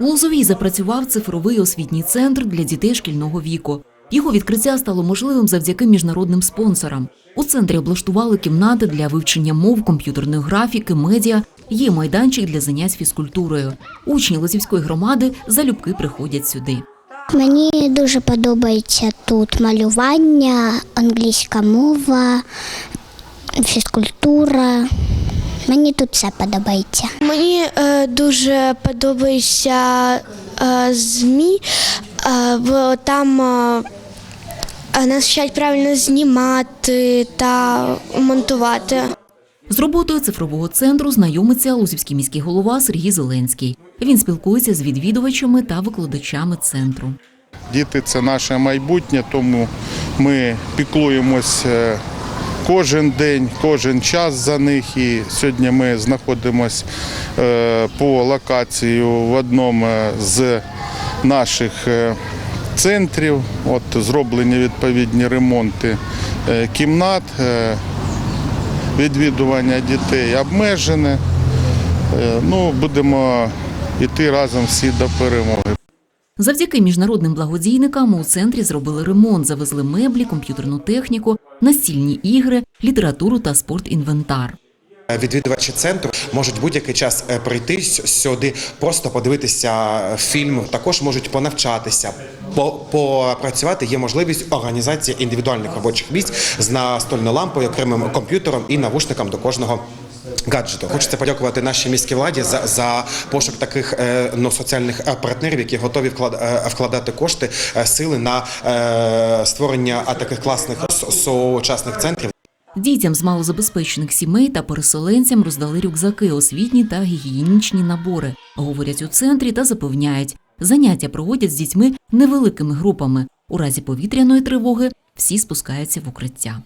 У Лозовій запрацював цифровий освітній центр для дітей шкільного віку. Його відкриття стало можливим завдяки міжнародним спонсорам. У центрі облаштували кімнати для вивчення мов, комп'ютерної графіки, медіа. Є майданчик для занять фізкультурою. Учні Лозівської громади залюбки приходять сюди. Мені дуже подобається тут малювання, англійська мова, фізкультура. Мені тут все подобається. Мені е, дуже подобається е, ЗМІ, е, бо там е, е, нас вчать правильно знімати та монтувати. З роботою цифрового центру знайомиться лузівський міський голова Сергій Зеленський. Він спілкується з відвідувачами та викладачами центру. Діти це наше майбутнє, тому ми піклуємось е, кожен день, кожен час за них. І сьогодні ми знаходимося е, по локації в одному з наших е, центрів. От зроблені відповідні ремонти е, кімнат, відвідування дітей обмежене. Ну, будемо йти разом всі до перемоги. Завдяки міжнародним благодійникам у центрі зробили ремонт, завезли меблі, комп'ютерну техніку, настільні ігри, літературу та спортінвентар. Відвідувачі центру можуть будь-який час е, прийти сюди, просто подивитися фільм, також можуть понавчатися. Попрацювати є можливість організації індивідуальних робочих місць з настольною лампою, окремим комп'ютером і навушником до кожного. Гаджету хочеться подякувати нашій міській владі за, за пошук таких е, ну, соціальних е, партнерів, які готові е, вкладати кошти, сили на створення таких класних сучасних центрів. Дітям з малозабезпечених сімей та переселенцям роздали рюкзаки, освітні та гігієнічні набори. Говорять у центрі та запевняють, заняття проводять з дітьми невеликими групами. У разі повітряної тривоги всі спускаються в укриття.